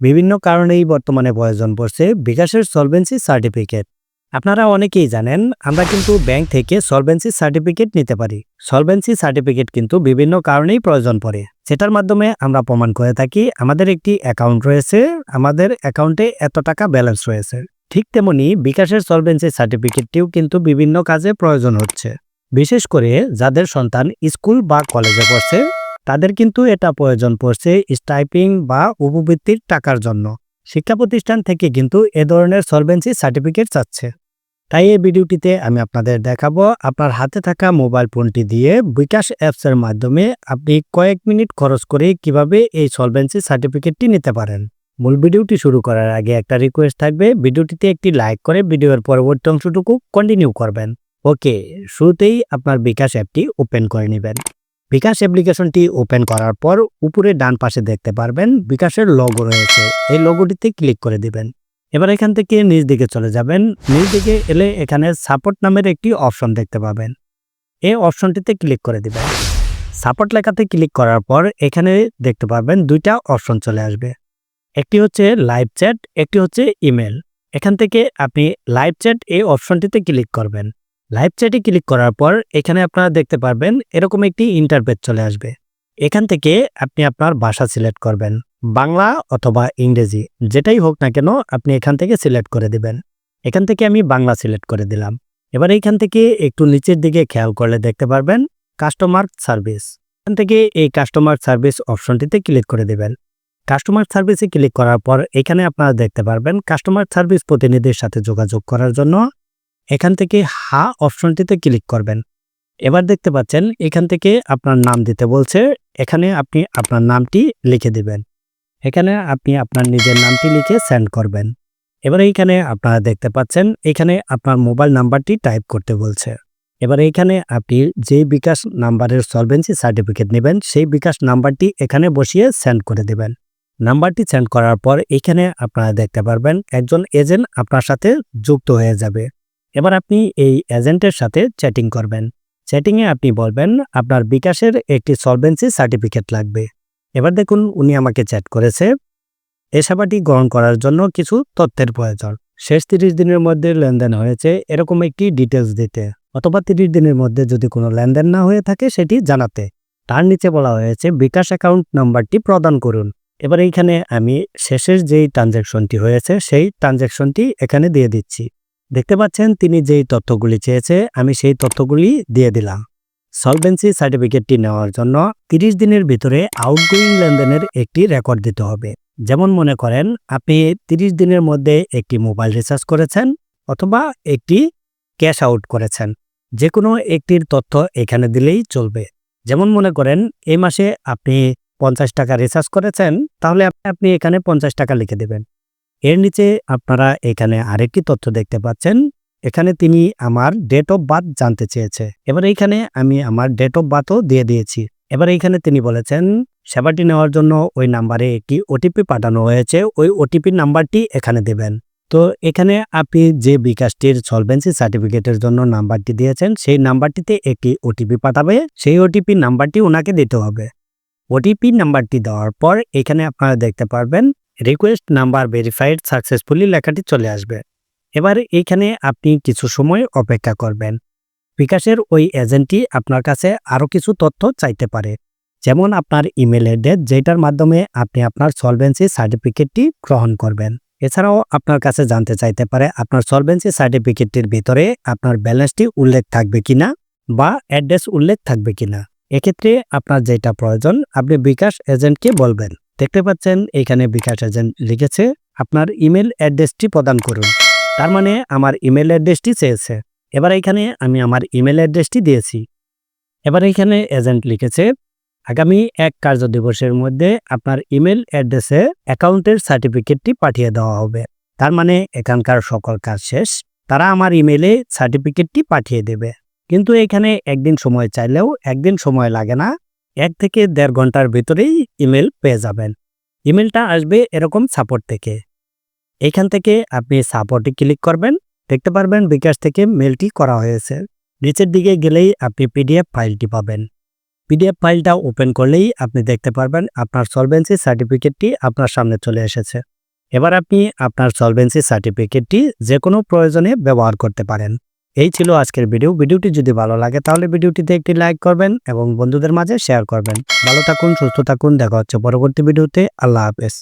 বিভিন্ন কারণেই বর্তমানে প্রয়োজন পড়ছে বিকাশের সলভেন্সি সার্টিফিকেট আপনারা অনেকেই জানেন, আমরা কিন্তু ব্যাংক থেকে সলভেন্সি সার্টিফিকেট নিতে পারি। সলভেন্সি সার্টিফিকেট কিন্তু বিভিন্ন কারণেই প্রয়োজন পড়ে। সেটার মাধ্যমে আমরা প্রমাণ করে থাকি, আমাদের একটি অ্যাকাউন্ট রয়েছে, আমাদের অ্যাকাউন্টে এত টাকা ব্যালেন্স রয়েছে। ঠিক তেমনি বিকাশের সলভেন্সি সার্টিফিকেটটিও কিন্তু বিভিন্ন কাজে প্রয়োজন হচ্ছে। বিশেষ করে যাদের সন্তান স্কুল বা কলেজে পড়ছে তাদের কিন্তু এটা প্রয়োজন পড়ছে স্টাইপিং বা উপবৃত্তির টাকার জন্য। শিক্ষা প্রতিষ্ঠান থেকে কিন্তু এ ধরনের সলভেন্সি সার্টিফিকেট চাচ্ছে। তাই এই ভিডিওটিতে আমি আপনাদের দেখাবো আপনার হাতে থাকা মোবাইল ফোনটি দিয়ে বিকাশ অ্যাপসের মাধ্যমে আপনি কয়েক মিনিট খরচ করে কীভাবে এই সলভেন্সি সার্টিফিকেটটি নিতে পারেন। মূল ভিডিওটি শুরু করার আগে একটা রিকোয়েস্ট থাকবে, ভিডিওটিতে একটি লাইক করে ভিডিওর পরবর্তী অংশটুকু কন্টিনিউ করবেন। ওকে, শুরুতেই আপনার বিকাশ অ্যাপটি ওপেন করে নেবেন। বিকাশ অ্যাপ্লিকেশনটি ওপেন করার পর উপরে ডান পাশে দেখতে পারবেন বিকাশের লগো রয়েছে। এই লগোটিতে ক্লিক করে দিবেন। এবার এখান থেকে নিচ দিকে চলে যাবেন। নিচ দিকে এলে এখানে সাপোর্ট নামের একটি অপশন দেখতে পাবেন। এই অপশনটিতে ক্লিক করে দিবেন। সাপোর্ট লেখাতে ক্লিক করার পর এখানে দেখতে পাবেন দুইটা অপশন চলে আসবে। একটি হচ্ছে লাইভ চ্যাট একটি হচ্ছে ইমেল এখান থেকে আপনি লাইভ চ্যাট এই অপশনটিতে ক্লিক করবেন। লাইভ চ্যাটে ক্লিক করার পর এখানে আপনারা দেখতে পারবেন এরকম একটি ইন্টারপেজ চলে আসবে। এখান থেকে আপনি আপনার ভাষা সিলেক্ট করবেন, বাংলা অথবা ইংরেজি, যেটাই হোক না কেন আপনি এখান থেকে সিলেক্ট করে দিবেন। এখান থেকে আমি বাংলা সিলেক্ট করে দিলাম। এবার এইখান থেকে একটু নিচের দিকে খেয়াল করলে দেখতে পারবেন কাস্টমার সার্ভিস। এখান থেকে এই কাস্টমার সার্ভিস অপশনটিতে ক্লিক করে দিবেন। কাস্টমার সার্ভিসে ক্লিক করার পর এখানে আপনারা দেখতে পারবেন কাস্টমার সার্ভিস প্রতিনিধির সাথে যোগাযোগ করার জন্য এখান থেকে হা অপশনটিতে ক্লিক করবেন। এবার দেখতে পাচ্ছেন, এখান থেকে আপনার নাম দিতে বলছে, এখানে আপনি আপনার নামটি লিখে দিবেন। এখানে আপনি আপনার নিজের নামটি লিখে সেন্ড করবেন। এবার এইখানে আপনারা দেখতে পাচ্ছেন, এখানে আপনার মোবাইল নাম্বারটি টাইপ করতে বলছে। এবার এইখানে আপনি যেই বিকাশ নাম্বারের সলভেন্সি সার্টিফিকেট নেবেন, সেই বিকাশ নাম্বারটি এখানে বসিয়ে সেন্ড করে দেবেন। নাম্বারটি সেন্ড করার পর এখানে আপনারা দেখতে পারবেন, একজন এজেন্ট আপনার সাথে যুক্ত হয়ে যাবে। এবার আপনি এই এজেন্টের সাথে চ্যাটিং করবেন। চ্যাটিংয়ে আপনি বলবেন, আপনার বিকাশের একটি সলভেন্সি সার্টিফিকেট লাগবে। এবার দেখুন, উনি আমাকে চ্যাট করেছে এ সেবাটি গ্রহণ করার জন্য কিছু তথ্যের প্রয়োজন। শেষ তিরিশ দিনের মধ্যে লেনদেন হয়েছে, এরকম একটি ডিটেলস দিতে। অথবা তিরিশ দিনের মধ্যে যদি কোনো লেনদেন না হয়ে থাকে, সেটি জানাতে। তার নিচে বলা হয়েছে, বিকাশ অ্যাকাউন্ট নাম্বারটি প্রদান করুন। এবার এইখানে আমি শেষের যেই ট্রানজ্যাকশনটি হয়েছে, সেই ট্রানজ্যাকশনটি এখানে দিয়ে দিচ্ছি। দেখতে পাচ্ছেন, তিনি যেই তথ্যগুলি চেয়েছে, আমি সেই তথ্যগুলি দিয়ে দিলাম। সলভেন্সি সার্টিফিকেটটি নেওয়ার জন্য 30 দিনের ভিতরে আউটগোয়িং লেনদেনের একটি রেকর্ড দিতে হবে। যেমন মনে করেন, আপনি 30 দিনের মধ্যে একটি মোবাইল রিচার্জ করেছেন অথবা একটি ক্যাশ আউট করেছেন। যে কোনো একটির তথ্য এখানে দিলেই চলবে। যেমন মনে করেন, এই মাসে আপনি পঞ্চাশ টাকা রিচার্জ করেছেন, তাহলে আপনি এখানে পঞ্চাশ টাকা লিখে দেবেন। এর নিচে আপনারা এখানে আরেকটি তথ্য দেখতে পাচ্ছেন। এখানে তিনি আমার ডেট অফ বার্থ জানতে চেয়েছে। এবার এইখানে আমি আমার ডেট অফ বার্থও দিয়ে দিয়েছি। এবার এইখানে তিনি বলেছেন, সেবাটি নেওয়ার জন্য ওই নাম্বারে একটি ওটিপি পাঠানো হয়েছে। ওই ওটিপি নাম্বারটি এখানে দেবেন। তো এখানে আপনি যে বিকাশটির সলভেন্সি সার্টিফিকেটের জন্য নাম্বারটি দিয়েছেন, সেই নাম্বারটিতে একটি ওটিপি পাঠাবে। সেই ওটিপি নাম্বারটি ওনাকে দিতে হবে। ওটিপি নাম্বারটি দেওয়ার পর এখানে আপনারা দেখতে পারবেন রিকোয়েস্ট নাম্বার ভেরিফাইড সাকসেসফুলি লেখাটি চলে আসবে। এবার এইখানে আপনি কিছু সময় অপেক্ষা করবেন। বিকাশের ওই এজেন্টটি আপনার কাছে আরও কিছু তথ্য চাইতে পারে। যেমন আপনার ইমেল অ্যাড্রেস যেটার মাধ্যমে আপনি আপনার সলভেন্সি সার্টিফিকেটটি গ্রহণ করবেন। এছাড়াও আপনার কাছে জানতে চাইতে পারে আপনার সলভেন্সি সার্টিফিকেটটির ভিতরে আপনার ব্যালেন্সটি উল্লেখ থাকবে কিনা বা অ্যাড্রেস উল্লেখ থাকবে কিনা। এক্ষেত্রে আপনার যেটা প্রয়োজন, আপনি বিকাশ এজেন্টকে বলবেন। দেখতে পাচ্ছেন, এখানে বিকাশ এজেন্ট লিখেছে, আপনার ইমেল অ্যাড্রেসটি প্রদান করুন। তার মানে আমার ইমেল অ্যাড্রেসটি চেয়েছে। এবার এখানে আমি আমার ইমেল অ্যাড্রেসটি দিয়েছি। এবার এখানে এজেন্ট লিখেছে, আগামী এক কার্য দিবসের মধ্যে আপনার ইমেল অ্যাড্রেসে অ্যাকাউন্টের সার্টিফিকেটটি পাঠিয়ে দেওয়া হবে। তার মানে এখানকার সকল কাজ শেষ। তারা আমার ইমেলে সার্টিফিকেটটি পাঠিয়ে দেবে। কিন্তু এখানে একদিন সময় চাইলেও একদিন সময় লাগে না। এক থেকে দেড় ঘণ্টার ভিতরেই ইমেল পেয়ে যাবেন। ইমেলটা আসবে এরকম সাপোর্ট থেকে। এখান থেকে আপনি সাপোর্টে ক্লিক করবেন। দেখতে পারবেন বিকাশ থেকে মেলটি করা হয়েছে। নিচের দিকে গেলেই আপনি পিডিএফ ফাইলটি পাবেন। পিডিএফ ফাইলটা ওপেন করলেই আপনি দেখতে পারবেন আপনার সলভেন্সি সার্টিফিকেটটি আপনার সামনে চলে এসেছে। এবার আপনি আপনার সলভেন্সি সার্টিফিকেটটি যে কোনো প্রয়োজনে ব্যবহার করতে পারেন। এই ছিল আজকের ভিডিও। ভিডিওটি যদি ভালো লাগে তাহলে ভিডিওটিতে একটি লাইক করবেন এবং বন্ধুদের মাঝে শেয়ার করবেন। ভালো থাকুন, সুস্থ থাকুন। দেখা হচ্ছে পরবর্তী ভিডিওতে। আল্লাহ হাফেজ।